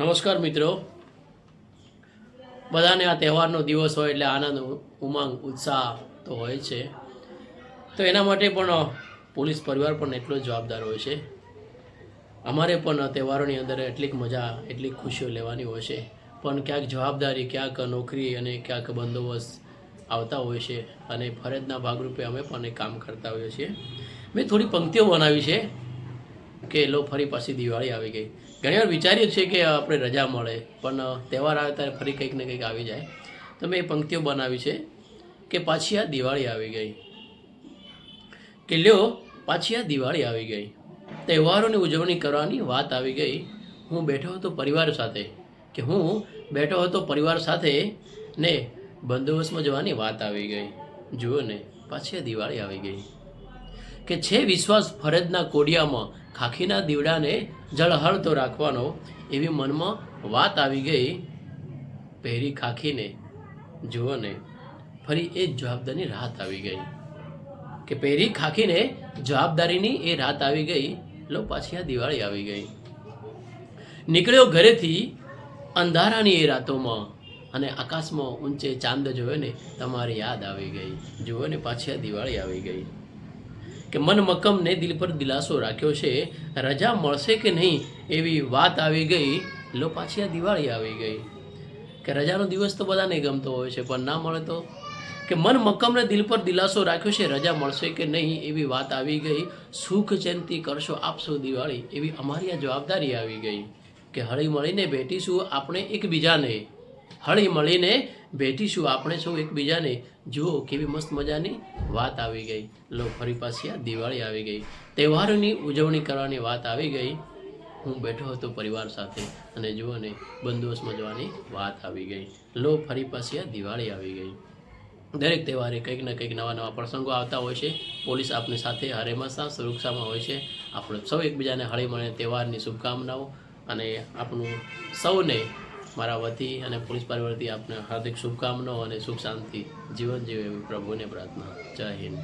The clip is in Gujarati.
નમસ્કાર મિત્રો. બધાને આ તહેવારનો દિવસ હોય એટલે આનંદ, ઉમંગ, ઉત્સાહ તો હોય છે. તો એના માટે પણ પોલીસ પરિવાર પણ એટલો જ જવાબદાર હોય છે. અમારે પણ તહેવારોની અંદર એટલીક મજા એટલી ખુશીઓ લેવાની હોય છે. પણ ક્યાંક જવાબદારી, ક્યાંક નોકરી અને ક્યાંક બંદોબસ્ત આવતા હોય છે. અને ફરજના ભાગરૂપે અમે પણ એ કામ કરતા હોઈએ છીએ. મેં થોડી પંક્તિઓ બનાવી છે. કે લો ફરી પાછી દિવાળી આવી ગઈ. ઘણીવાર વિચારીએ છીએ કે આપણે રજા મળે, પણ તહેવાર આવે ત્યારે ફરી કંઈક ને કંઈક આવી જાય. તો મેં એ પંક્તિઓ બનાવી છે કે પાછી આ દિવાળી આવી ગઈ. કે લ્યો, પાછી આ દિવાળી આવી ગઈ. તહેવારોની ઉજવણી કરવાની વાત આવી ગઈ. હું બેઠો હતો પરિવાર સાથે. કે હું બેઠો હતો પરિવાર સાથે ને બંદોબસ્તમાં જવાની વાત આવી ગઈ. જુઓ ને, પાછી દિવાળી આવી ગઈ. કે છે વિશ્વાસ ફરજના કોડિયામાં ખાખીના દીવડાને જળહળતો રાખવાનો એવી મનમાં વાત આવી ગઈ પહેરી ખાખીને. જુઓ ને, ફરી એ જ જવાબદારીની રાહત આવી ગઈ. કે પહેરી ખાખીને જવાબદારીની એ રાત આવી ગઈ, લો પાછી આ દિવાળી આવી ગઈ. નીકળ્યો ઘરેથી અંધારાની એ રાતોમાં અને આકાશમાં ઊંચે ચાંદ જોયો ને, તમારી યાદ આવી ગઈ. જુઓ ને, પાછી આ દિવાળી આવી ગઈ. કે મન મક્કમને દિલ પર દિલાસો રાખ્યો છે, રજા મળશે કે નહીં એવી વાત આવી ગઈ, લો પાછી આ દિવાળી આવી ગઈ. કે રજાનો દિવસ તો બધાને ગમતો હોય છે, પણ ના મળે તો? કે મન મક્કમને દિલ પર દિલાસો રાખ્યો છે, રજા મળશે કે નહીં એવી વાત આવી ગઈ? સુખ જયંતી કરશો આપશો દિવાળી, એવી અમારી આ જવાબદારી આવી ગઈ. કે હળી મળીને ભેટીશું આપણે એકબીજાને. હળી મળીને બેઠીશું આપણે સૌ એકબીજાને. જુઓ કેવી મસ્ત મજાની વાત આવી ગઈ. લો, ફરી પાછી આ દિવાળી આવી ગઈ. તહેવારોની ઉજવણી કરવાની વાત આવી ગઈ. હું બેઠો હતો પરિવાર સાથે અને જુઓ ને બંદોબસ્ત મજવાની વાત આવી ગઈ. લો, ફરી પાછી આ દિવાળી આવી ગઈ. દરેક તહેવારે કંઈક ને કંઈક નવા નવા પ્રસંગો આવતા હોય છે. પોલીસ આપની સાથે હરેમાં સુરક્ષામાં હોય છે. આપણે સૌ એકબીજાને હળી મળીને તહેવારની શુભકામનાઓ અને આપણું સૌને મારા વતી અને પોલીસ પરિવાર આપને હાર્દિક શુભકામનાઓ અને સુખ શાંતિ જીવન જીવે એવી પ્રભુને પ્રાર્થના. જય હિન્દ.